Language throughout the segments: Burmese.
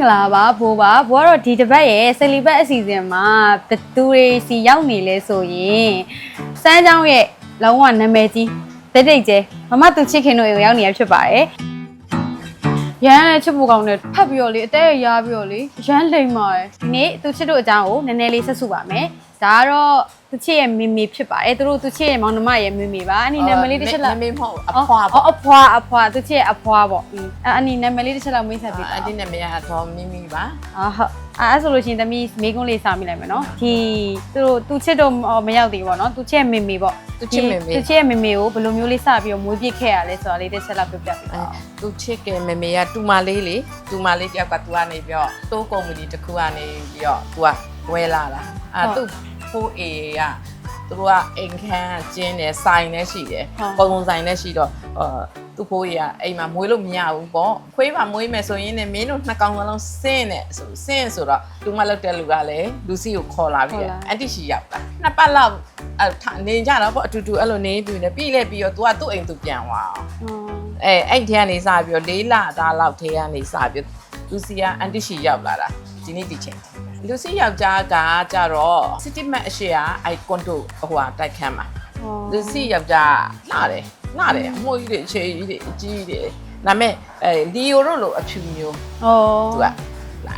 င်္ဂလာပါဘိုးပါဘိုးကတော့ဒီတစ်ပတ်ရဲ့ဆယ်လီဘတ်အစီအစဉ်မှာဘသူတွေစီရောက်နေလဲဆိုရင်စမ်းချောင်းရဲ့လုံးဝနာမည်ကြီးတိတ်တိတ်ကျဲမမသူချစ်ခင်တို့ရောက်နေရဖြစ်ပါတယ်ရန်လည်းချစ်ဖို့ကောင်းတယ်ဖတ်ပြီးတော့လေအသက်ရရပြီးတော့လေရန်လိမ်ပါတယ်ဒီနေ့သူချစ်တို့အကြောင်းကိုနည်းနည်းလေးဆက်စုပါမယ်ဒါကတော့ သူချစ်ရဲ့မိမိဖြစ်ပါတယ်သူတို့သူချစ်ရဲ့မောင်နှမရဲ့မိမိပါအနီနာမည်လေးတစ်ချက်လောက်မမေမဟုတ်အဖွာအော်ပေါ့အဖွာအဖွာသူချစ်ရဲ့အဖွာပေါ့အင်းအဲ့အနီနာမည်လေးတစ်ချက်လောက်မိတ်ဆက်ပေးပါအတင်းနဲ့မရတော့မိမိပါအာဟုတ်အဲ့ဆိုလို့ရှိရင်သမီးမိကုန်းလေးစာမိလိုက်မယ်နော်ဒီသူတို့သူချစ်တော့မရောက်သေးဘူးပေါ့နော်သူချစ်ရဲ့မေမေပေါ့သူချစ်ရဲ့မေမေကိုဘယ်လိုမျိုးလေးစပြီးတော့မွေးပြစ်ခဲ့ရလဲဆိုတာလေးတစ်ချက်လောက်ပြောပြပေးပါသူချစ်ကဲမမေကတူမလေးလေတူမလေးတယောက်ကသူကနေပြီးတော့တိုးကုမ္ပဏီတစ်ခုကနေပြီးတော့သူကဝဲလာတာအဲသူ ဖိုးအေကသူတို့ကအိမ်ခန်းကျင်းတယ်ဆိုင်လည်းရှိတယ်ပုံပုံဆိုင်လည်းရှိတော့အာသူဖိုးအေကအိမ်မှာမွေးလို့မရဘူးပေါ့ခွေးပါမွေးမယ်ဆိုရင်လည်းမင်းတို့နှစ်ကောင်လုံးစင်းနဲ့ဆိုစင်းဆိုတော့တူမလောက်တဲ့လူကလည်းလူစီကိုခေါ်လာပြီးအန်တီရှိရောက်လာနှစ်ပတ်လောက်အနေကြတော့ပေါ့အတူတူအဲ့လိုနေပြီးနေပြီးလဲပြီးတော့ तू ကသူ့အိမ်သူပြန်သွားအောင်အဲအဲ့ထဲကနေစပြီးတော့လေးလသားလောက်ထဲကနေစပြီးလူစီကအန်တီရှိရောက်လာတာဒီနေ့ဒီချိန် လူစီယောက်ျားကကြတော့ city map အရှိကအဲကွန်ဒိုဟိုဟာတိုက်ခန်းမှာလူစီယောက်ျားလာတယ်လာတယ်အမွှေးကြီးတွေအခြေကြီးတွေအကြီးတွေဒါမဲ့အဲလီယိုတို့လိုအဖြူမျိုးဟောသူက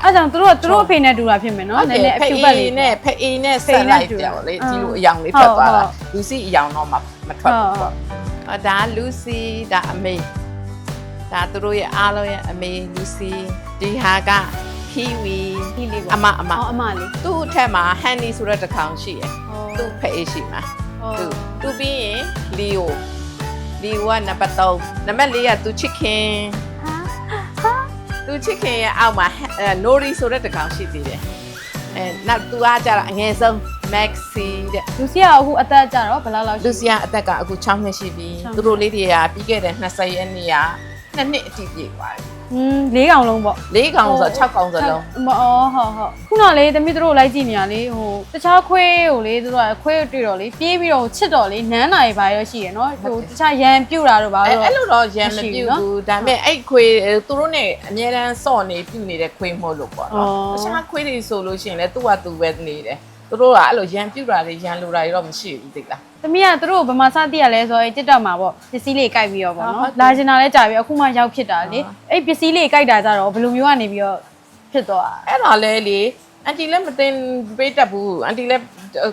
အဲ့ကြောင့်သူတို့သူတို့အဖေနဲ့တူတာဖြစ်မယ်နော်နည်းနည်းအဖြူပတ်လေးနဲ့ဖအေးနဲ့ဆက်လိုက်တယ်ဗောလေဒီလိုအယောင်လေးထွက်သွားတာလူစီအယောင်တော့မမထွက်ဘူးပေါ့အော်ဒါလူစီဒါအမေဒါသူတို့ရဲ့အားလုံးရဲ့အမေလူစီဒီဟာက ခီဝီဒီလေးအပေါ့မအမအော်အမလေးသူ့အထက်မှာဟန်နီဆိုတဲ့တစ်ခေါင်ရှိရယ်သူ့ဖအေးရှိမှာသူသူပြီးရင်လီယိုလီယိုကနံပါတ်3နံပါတ်4ကသူချစ်ခင်သူချစ်ခင်ရဲ့အောက်မှာအဲနိုရီဆိုတဲ့တကောင်ရှိသေးတယ်အဲနောက်သူကကြတော့အငယ်ဆုံး Maxi တဲ့လူစီကအခုအသက်ကြတော့ဘယ်လောက်လောက်ရှိလူစီယာအသက်ကအခု6နှစ်ရှိပြီ6နှစ်သူတို့လေးတွေကပြီးခဲ့တဲ့20ရက်နေ့ကနှစ်နှစ်အတိပြည့်သွားတယ် อืม၄កောင်လုံးပေါ့ ၄ကောင်ဆို6ကောင်စလုံး မအော်ဟုတ်ဟုတ်ခုနလေသမီးတို့လိုက်ကြည့်နေရလေဟိုတခြားခွေးကိုလေသူတို့ကခွေးကိုတွေ့တော့လေပြေးပြီးတော့ချစ်တော့လေနန်းနိုင်ပါရောရှိရနော်ဟိုတခြားရန်ပြုတ်တာတော့ပါ အဲ တော့ အဲ့လိုတော့ရံမ မရှိ ပြူ ဘူးနော် ဘူးဒါပေမဲ့အဲ့ခွေသူတို့နဲ့အများတန်းစော့နေပြူနေတဲ့ခွေမဟုတ်လို့ပေါ့နော် အော် တခြားခွေတွေဆိုလို့ရှိရင်လည်းသူ့ဟာသူပဲနေတယ် သူတို့ကအဲ့လိုရံပြူတာတွေရံလိုတာတွေတော့မရှိဘူးသိလားသမီးကသူတို့ဘယ်မှာစတည်ရလဲဆိုတော့တစ်တော့မှာပေါ့ပစ္စည်းလေးကြိုက်ပြီးတော့ပေါ့ဟုတ်နော်ဟုတ်လာကျင်တာလဲကြာပြီအခုမှရောက်ဖြစ်တာလေဟုတ်အဲ့ပစ္စည်းလေးကြိုက်တာကြတော့ဘယ်လိုမျိုးကနေပြီးတော့ဖြစ်သွားတာအဲ့ဒါလဲလေအန်တီလည်းမတင်ပေးတတ်ဘူးအန်တီလည်း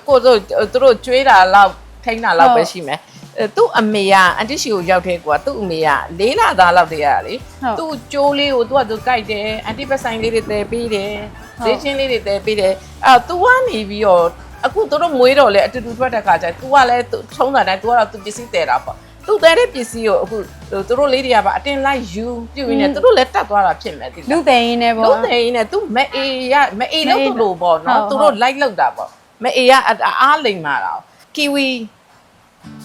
ကိုယ်တို့သူတို့ကျွေးတာလောက်ထိန်းတာလောက်ပဲရှိမယ်အဲ သူ့အမေကအန်တီရှိကိုရောက်တဲ့ကွာသူ့အမေကလေးလာသားလောက်တည်းရလေ ဟုတ် သူ့ကျိုးလေးကိုသူကသူကြိုက်တယ်အန်တီပတ်ဆိုင်လေးတွေတည်ပေးတယ် ဟုတ် ဈေးချင်းလေးတွေတည်ပေးတယ်အဲ့တော့ तू ကနေပြီးတော့အခုသူတို့မွေးတော့လေအတူတူထွက်တဲ့ခါကျ तू ကလည်းသူထုံးတာတိုင်း तू ကတော့သူပစ္စည်းတည်တာပေါ့သူတည်တဲ့ပစ္စည်းကိုအခုသူတို့လေးတွေကပါအတင်းလိုက်ယူပြုတ်ရင်းနဲ့သူတို့လည်းတတ်သွားတာဖြစ်မယ်ဒီ လူသိင်းနေပေါ့ လုံးနေနဲ့ तू မအေရမအေလို့သူ့လို့ပေါ့နော် ဟုတ် သူတို့ like လောက်တာပေါ့မအေရအားလိမ်မာတာကီဝီ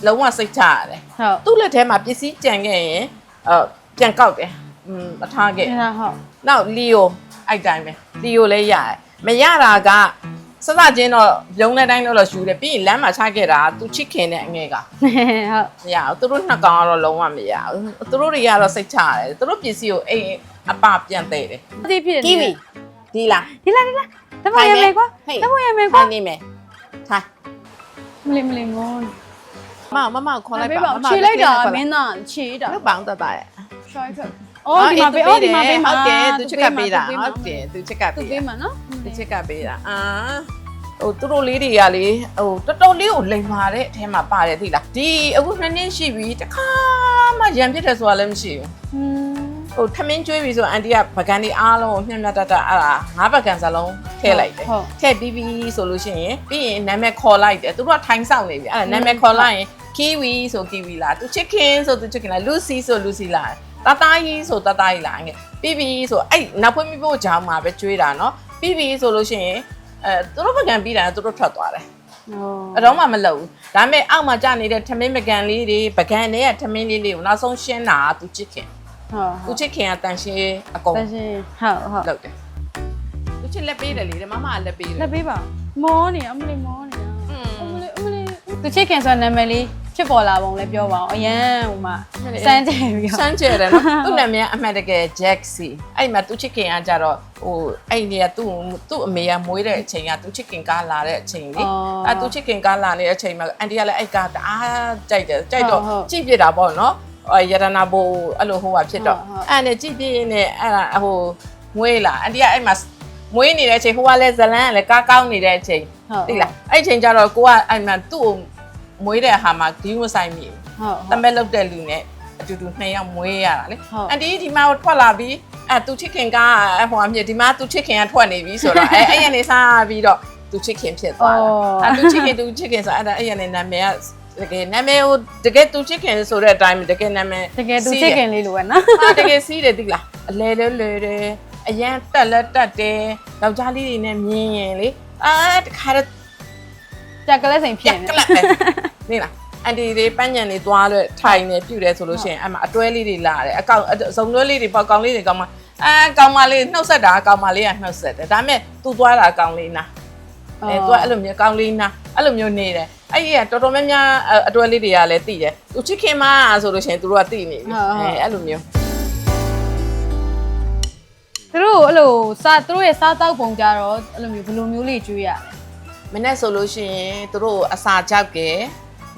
လုံးဝစိတ်ချရတယ် ဟုတ် သူ့လက်ထဲမှာပစ္စည်းကြံခဲ့ရင်အဲပြန်ကောက်တယ်อืมအထားခဲ့ အဲ့ဒါဟုတ် နောက်လီယိုအဲ့တိုင်းပဲလီယိုလည်းရတယ်မရတာကစစချင်းတော့ရုံးတဲ့တိုင်းတော့ရှူတယ်ပြီးရင်လမ်းမှာချခဲ့တာ तू ချစ်ခင်တဲ့အငဲက ဟုတ် မရဘူးသူတို့နှစ်ကောင်ကတော့လုံးဝမရဘူးသူတို့တွေကတော့စိတ်ချရတယ်သူတို့ပစ္စည်းကိုအိမ်အပပြန်တဲ့တယ် ဒီဖြစ် ကီဝီဒီလား ဒီလားဒီလားတမရမယ်ကွာတမရမယ်ကွာ ထိုင်နေမယ်ထိုင် မလေးမလေးမော မမမခေါ်လိုက်ပေးပါပါခြေလိုက်တာမင်းသားခြေတာလောက်ပေါင်းတတ်တာရဲ့ရှော့ထွက်အော်ဒီမှာပေးအော်ဒီမှာပေးမှာဟုတ်တယ်သူချက်ကပေးတာဟုတ်တယ်သူချက်ကသူပေးပေးတာမှာနော်သူချက်ကပေးတာအာဟိုသူတို့လေးတွေကလေဟိုတော်တော်လေးကိုလိမ်မာတဲ့အထဲမှာပါတယ်သိလားဒီအခုနှစ်နှစ်ရှိပြီတခါမှရံပြစ်တယ်ဆိုတာလည်းမရှိဘူးอืมဟိုထမင်းကျွေးပြီဆိုအန်တီကပကံဒီအားလုံးကိုညှက်ညှက်တတ်တတ်အဲ့ဒါငါးပကံစလုံးထည့်လိုက်တယ်ဟုတ်ထည့်ပြီးပြီဆိုလို့ရှိရင်ပြီးရင်နာမည်ခေါ်လိုက်တယ်သူတို့ကထိုင်းဆောင်နေပြီအဲ့ဒါနာမည်ခေါ်လိုက်ရင် kiwi ဆို kiwi လားသူ chicken ဆိုသူ chicken လား lucy ဆို lucy လားတသားကြီးဆိုတသားကြီးလားငယ်ပြီးပြီဆိုအဲ့နောက်ဖွင့်ပြီးဖို့ကြောင်းမှာပဲကျွေးတာနော်ပြီးပြီဆိုလို့ရှိရင်အဲသူတို့ပကံပြီးတာသူတို့ထွက်သွားတယ်အတော့မှမလုပ်ဘူးဒါပေမဲ့အောက်မှာကြာနေတဲ့ထမင်းပကံလေးတွေပကံတွေကထမင်းလေးလေးကိုနောက်ဆုံးရှင်းတာကသူ chicken ဟုတ်သူ chicken ကတန်ရှင်းအကုန်တရှင်ဟုတ်ဟုတ်လုပ်တယ်သူချစ်လက်ပေးတယ်လေမမကလက်ပေးတယ်လက်ပေးပါမောနေအမလေးမောနေတာอืအမมလေးအမလေးသူချစ်ခင်ဆိုတဲ့နာမည်လေး ဖြစ်ပေါ်လာပုံလဲပြောပါအောင်အရန်ဟိုမှာစမ်းကြည့်ပြီးစမ်းကြတယ်နော်သူ့နာမည်ကအမှန်တကယ် Jack C အဲ့မှာသူချစ်ခင်ကကြတော့ဟိုအဲ့ဒီကသူ့သူ့အမေကမွေးတဲ့အချိန်ကသူချစ်ခင်ကားလာတဲ့အချိန်လေအဲ့သူချစ်ခင်ကားလာနေတဲ့အချိန်မှာအန်တီကလည်းအဲ့ကားတအားကြိုက်တယ်ကြိုက်တော့ကြည့်ပြတာပေါ့နော်ရတနာဘိုအဲ့လိုဟိုဟာဖြစ်တော့အဲ့နဲ့ကြည့်ပြင်းနဲ့အဲ့ဒါဟိုမွေးလာအန်တီကအဲ့မှာမွေးနေတဲ့အချိန်ဟိုကလည်းဇလန်းကလည်းကားကောင်းနေတဲ့အချိန်ဟုတ်သိလားအဲ့အချိန်ကျတော့ကိုကအဲ့မှာသူ့ကို မွေးတဲ့ဟာမှာဒီမဆိုင်မိဘူးဟုတ်တမဲလောက်တဲ့လူနဲ့အတူတူနှစ်ယောက်မွေးရတာလေဟုတ်အန်တီဒီမှာထွက်လာပြီးအဲသူချစ်ခင်ကဟိုအမြဒီမှာသူချစ်ခင်ကထွက်နေပြီဆိုတော့အဲအဲ့ရနေစားပြီးတော့သူချစ်ခင်ဖြစ်သွားတာအဲသူချစ်ခင်သူချစ်ခင်ဆိုအဲ့ဒါအဲ့ရနေနာမည်ကတကယ်နာမည်ဟိုတကယ်သူချစ်ခင်ဆိုတဲ့အတိုင်းတကယ်နာမည်တကယ်သူချစ်ခင်လေးလိုပဲနော်ဟာတကယ်စီးတယ်သိလားအလဲလဲလဲတယ်အရန်တက်လက်တက်တယ်ယောက်ျားလေးတွေနဲ့မြင်ရင်လေအာတခါတော့ကြက်ကလေးစိန်ဖြပြစ်က်နေကလပ်ပဲ နေလားအန်တီတွေပန်းညံတွေသွားလို့ထိုင်နေပြုတ်တယ်ဆိုလို့ရှိရင်အမအတွဲလေးတွေလာတယ်အကောင်ဇုံတွဲလေးတွေပေါ့ကောင်လေးတွေကောင်းမအဲကောင်မလေးနှုတ်ဆက်တာကောင်မလေးကနှုတ်ဆက်တယ်ဒါပေမဲ့သူသွားတာကောင်လေးနာအဲသူကအဲ့လိုမျိုးကောင်လေးနာအဲ့လိုမျိုးနေတယ်အဲ့ဒီကတော်တော်များများအတွဲလေးတွေကလည်းသိတယ်သူချစ်ခင်မဆိုလို့ရှိရင်သူတို့ကသိနေပြီအဲအဲ့လိုမျိုးသူတို့အဲ့လိုစားသူတို့ရဲ့စားတောက်ပုံကြတော့အဲ့လိုမျိုးဘယ်လိုမျိုးလေးကျွေးရလဲမနေ့ဆိုလို့ရှိရင်သူတို့အစာကြောက်ကဲ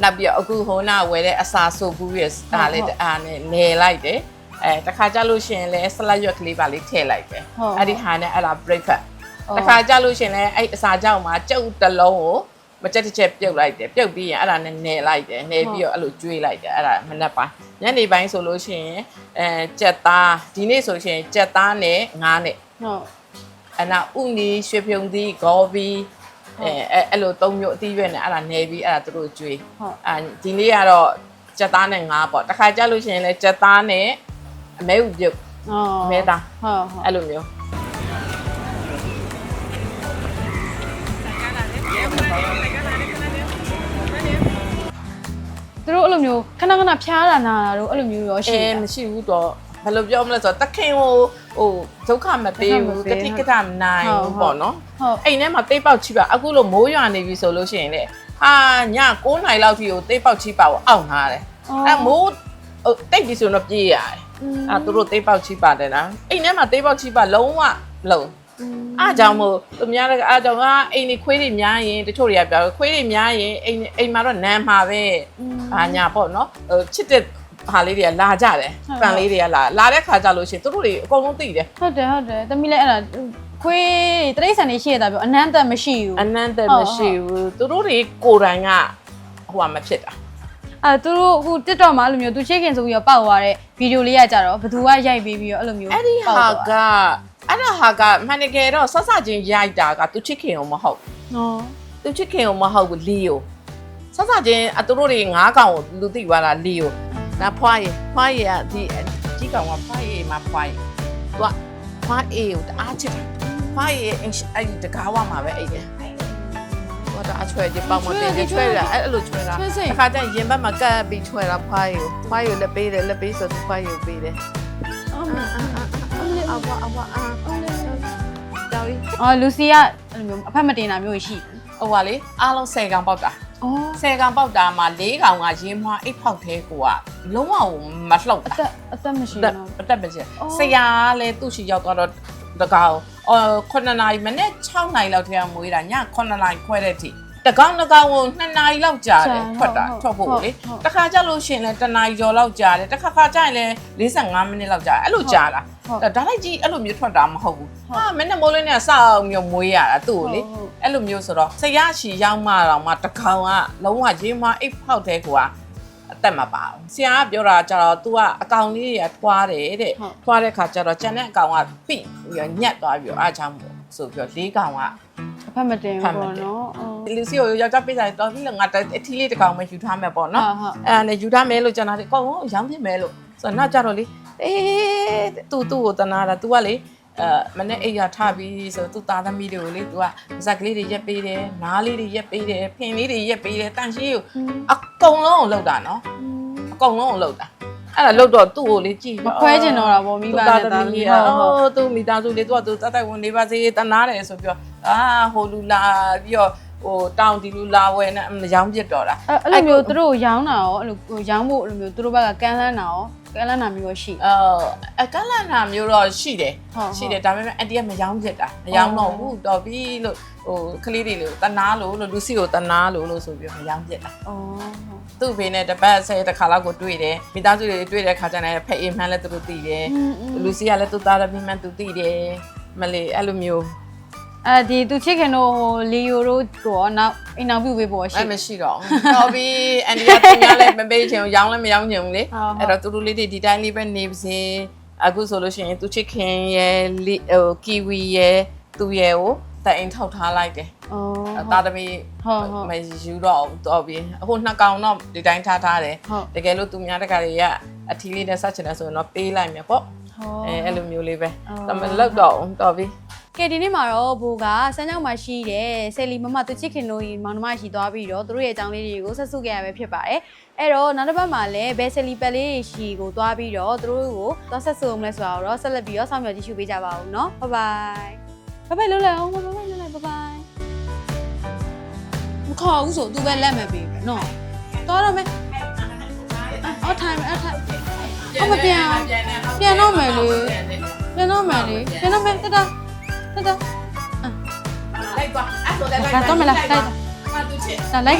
နောက်ပြီးအခုဟိုနာဝယ်တဲ့အစာဆိုကူးရဲ့ဒါလေးအားနဲ့နေလိုက်တယ်အဲတခါကြလို့ရှိရင်လည်းဆလတ်ရွက်ကလေးပါလေးထည့်လိုက်တယ်အဲ့ဒီဟာနဲ့အဲ့ဒါ breakfast တခါကြလို့ရှိရင်လည်းအဲ့အစာကြောက်မှာကြုတ်တစ်လုံးကိုမကြက်တစ်ချက်ပြုတ်လိုက်တယ်ပြုတ်ပြီးရင်အဲ့ဒါနဲ့နေလိုက်တယ်နေပြီးတော့အဲ့လိုကျွေးလိုက်တယ်အဲ့ဒါမနေ့ပိုင်းညနေပိုင်းဆိုလို့ရှိရင်အဲကြက်သားဒီနေ့ဆိုရှင်ကြက်သားနဲ့ငါးနဲ့ဟုတ်အနာဥနီရွှေပြုံသီးဂေါ်ဘီ အဲအဲ့အဲ့လိုသုံးမျိုးအသီးရွက်နဲ့အဲ့ဒါနေပြီးအဲ့ဒါသူတို့ကျွေးဟုတ်အာဒီနေ့ကတော့ကြက်သားနဲ့ငါးပေါ့တစ်ခါကြလို့ရှိရင်လည်းကြက်သားနဲ့အမဲဥပြုတ်အော်အမဲသားဟုတ်ဟုတ်အဲ့လိုမျိုးသူတို့အဲ့လိုမျိုးခဏခဏဖျားတာနာတာတို့အဲ့လိုမျိုးရောရှိအဲတယ်မရှိဘူးတော့ဘယ်လိုပြောမလဲဆိုတော့တခင်ဟို ဟိုဒုက္ခမပေးဘူးတတိကထမနိုင်ဘူးပေါ့နော်ဟုတ်အိမ်ထဲမှာတိတ်ပေါက်ချိပါအခုလိုမိုးရွာနေပြီဆိုလို့ရှိရင်လေဟာည9နာရီလောက်ထိကိုတိတ်ပေါက်ချိပါကိုအောင့်ထားတယ်အဲမိုးဟိုတိတ်ပြီဆိုတော့ပြေးရတယ်အဲသူတို့တိတ်ပေါက်ချိပါတယ်နော်အိမ်ထဲမှာတိတ်ပေါက်ချိပါလုံးဝလုံးအားကြောင့်မို့သူများလည်းအားကြောင့်ကအိမ်နေခွေးတွေများရင်တချို့တွေကပြောခွေးတွေများရင်အိမ်အိမ်မှာတော့နမ်းမှာပဲအာညာပေါ့နော်ဟိုချစ်တဲ့ ဟာလေးတွေကလာကြတယ်ပန်လေးတွေကလာလာတဲ့ခါကြလို့ရှိရင်သူတို့တွေအကုန်လုံးသိတယ်ဟုတ်တယ်ဟုတ်တယ်တမီးလည်းအဲ့ဒါခွေးတရိတ်ဆန်နေရှိရတာပြောအနမ်းသက်မရှိဘူးအနန္တမရှိဘူးသူတို့တွေကိုယ်တိုင်ကဟိုကမဖြစ်တာအဲသူတို့အခု TikTok မှာအဲ့လိုမျိုးသူချစ်ခင်ဆိုပြီးတော့ပေါက်သွားတဲ့ဗီဒီယိုလေးကကြတော့ဘသူကရိုက်ပေးပြီးတော့အဲ့လိုမျိုးအဲ့ဒီဟာကအဲ့ဒါဟာကမှန်တကယ်တော့ဆက်စချင်းရိုက်တာကသူချစ်ခင်အောင်မဟုတ်ဟောသူချစ်ခင်အောင်မဟုတ်ဘူးလီယိုဆက်စချင်းအသူတို့တွေငါးကောင်ကိုလူသိသွားတာလီယို ဒါဖွားရဖွားရကဒီကြီးကောင်ကဖွားရမှာဖွားရသူကဖွားအေကိုတအားချစ်တာဖွားရအဲ့ဒီတကားဝမှာပဲအဲ့ဒါဟိုတော့အချွဲဒီပေါင်မတင်ချွဲတာအဲ့လိုချွဲတာအခါကျရင်ရင်ဘက်မှာကပ်ပြီးချွဲတာဖွားရကိုဖွားရလက်ပေးတယ်လက်ပေးဆိုသူဖွားရကိုပေးတယ်အော်အဘအဘအာတော်ပြီအော်လူစီကအဲ့လိုမျိုးအဖက်မတင်တာမျိုးရှိတယ်ဟိုပါလေအားလုံး10ကောင်ပေါက်တာ အော်10ကောင်ပေါက်တာမှာ4ကောင်ကရင်းမွားအိတ်ဖောက်သေးကိုကလုံးဝမလှုပ်အတာသက်အသက်မရှိတက်တော့ အတက်ပဲကျအော်ဆရာကလည်းသူ့ရှိရောက်သွားတော့တကောင်အော်9နာရီမနေ့6နာရီလောက်တည်းကမွေးတာည9နာရီခွဲတဲ့အထိတကောင်တကောင်ကို2နာရီလောက်ကြာတယ်ထွက်တာထွက်ဖို့လေတခါကြလို့ရှိရင်လည်း1နာရီကျော်လောက်ကြာတယ်တခါခါကျရင်လည်း45မိနစ်လောက်ကြာအဲ့လိုကြာတာ ဟုတ် ဒါလိုက်ကြီးအဲ့လိုမျိုးထွက်တာမဟုတ်ဘူးဟာမနေ့မိုးလေးနဲ့စောက်မျိုးမွေးရတာသူ့ကိုလေဟုတ် အဲ့လိုမျိုးဆိုတော့ဆရာရှီရောက်မှတော့မှတကောင်ကလုံးဝရင်းမအိတ်ဖောက်တဲ့ကွာအသက်မပါဘူးဆရာကပြောတာကြတော့ तू ကအကောင်လေးတွေကထွားတယ်တဲ့ဟုတ်ထွားတဲ့ခါကျတော့ကျန်တဲ့အကောင်ကပိပြီးတော့ညက်သွားပြီးတော့အားချောင်းပေါ့ဆိုပြီးတော့လေးကောင်ကအဖက်မတင်ဖက်မဘူးတင်ပေါ့နော်အော်လူစီကိုယောက်ျားပိတ်ဆိုင်တော့ပြီးတော့ငါအထီးလေးတစ်ကောင်ပဲယူထားမယ်ပေါ့နော်ဟုတ်ဟုတ်အဲ့ဒါနဲ့ယူထားမယ်လို့ကျန်တာဒီအကောင်ကိုရောင်းပြမယ်လို့ဆိုတော့နောက်ကြတော့လေအေးသူ့သူ့ကိုတနာတာ तू ကလေ အဲမနေ့အိမ်ရထပြီးဆိုသူ့သားသမီးတွေကိုလေ तू ကဇက်ကလေးတွေရက်ပေးတယ်နားလေးတွေရက်ပေးတယ်ဖင်လေးတွေရက်ပေးတယ်တန်ရှင်းကိုအကုန်လုံးကိုလောက်တာနော်အကုန်လုံးကိုလောက်တာအဲ့ဒါလောက်တော့သူ့ကိုလေကြည့်မခွဲကျင်တော့တာပေါ့မိဘနဲ့သားသမီးဟဟုတ်ဟုတ်ိုသူ့မိသားစုလေးသူကသူတတ်တိုက်ဝင်နေပါစေတနာတယ်ဆိုပြီးတော့အာဟိုလူလာပြီးတော့ဟိုတောင်ဒီလူလာဝဲနဲ့မရောင်းပြစ်တော့တာအဲ့အဲ့လိုမျိုးသူတို့ရောင်းတာရောအဲ့လိုဟိုရောင်းဖို့အဲ့လိုမျိုးသူတို့ဘက်ကကမ်းလှမ်းတာရော ကလနာမျိုးရှိ အော်အကလနာမျိုးတော့ရှိတယ်ဟုတ်ဟုတ်ရှိတယ်ဒါပေမဲ့အန်တီကမယောင်းဖြစ်တာမယောင်းတော့ဘူးတော်ပြီလို့ဟိုကလေးတွေလို့တနာလို့လို့လူစီကိုတနာလို့လို့ဆိုပြီးတော့မယောင်းဖြစ်တာဩသူ့ဘေးနဲ့တပတ်ဆယ်တစ်ခါလောက်ကိုတွေ့တယ်မိသားစုတွေတွေ့တဲ့ခါကျတော့ဖက်အေးမှန်းလည်းသူတို့သိတယ်လူစီကလည်းသူ့သားသမီးမှန်းသူသိတယ်မလေးအဲ့လိုမျိုး အဲဒီသူချစ်ခင်တို့ဟိုလီယိုတို့ကောနောက်အိမ်နောက်ပြုတ်ပေးဖို့ရှိအဲ့မရှိတော့ဘူးတော်ပြီအန်ဒီကသူများလည်းမပေးချင်ဘူးရောင်းလည်းမရောင်းချင်ဘူးလေဟုတ်ဟုတ်အဲ့တော့သူတို့လေးတွေဒီတိုင်းလေးပဲနေပါစေအခုဆိုလို့ရှိရင်သူချစ်ခင်ရဲ့လီဟိုကီဝီရဲ့သူရဲ့ကိုတိုင်အိမ်ထောက်ထားလိုက်တယ်ဩတာသမီဟုတ်ဟုတ်မယူတော့ဘူးတော်ပြီအခုနှစ်ကောင်တော့ဒီတိုင်းထားထားတယ်ဟုတ်တကယ်လို့သူများတကတွေကအထီးလေးနဲ့ဆက်ချင်တယ်ဆိုရင်တော့ပေးလိုက်မယ်ပေါ့ဟုတ်အဲအဲ့လိုမျိုးလေးပဲအော်ဒါမှမလောက်တော့ဘူးတော်ပြီ ကဲဒီနေ့မှာတော့ဘိုးကစမ်းကြောင်းမှာရှိတဲ့ဆယ်လီမမသူချစ်ခင်တို့ရင်မောင်နှမရှိသွားပြီးတော့သူတို့ရဲ့အကြောင်းလေးတွေကိုဆက်စုခဲ့ရပဲဖြစ်ပါတယ်။အဲ့တော့နောက်တစ်ပတ်မှာလည်းဘယ်ဆယ်လီပက်လေးရှိကိုသွားပြီးတော့သူတို့ကိုသွားဆက်စုအောင်လဲဆိုတာတော့ဆက်လက်ပြီးတော့ဆောင်ရွက်ကြည့်ရှုပေးကြပါဦးနော်။ဘိုင်ဘိုင်ဘိုင်ဘိုင်လုံးလိုက်အောင်ဘိုင်ဘိုင်လုံးလိုက်ဘိုင်ဘိုင်မခေါ်ဘူးဆိုသူပဲလက်မဲ့ပေးမယ်နော်။သွားတော့မယ်။အော် time အဲ့ time အမပြန်ပြန်တော့မယ်လေပြန်တော့မယ်လေပြန်တော့မယ်တတာ တတလိုက်ပါအဲ့ဆိုလည်းဒါတော့မလားလိုက်မသူချစ်ဒါလိုက်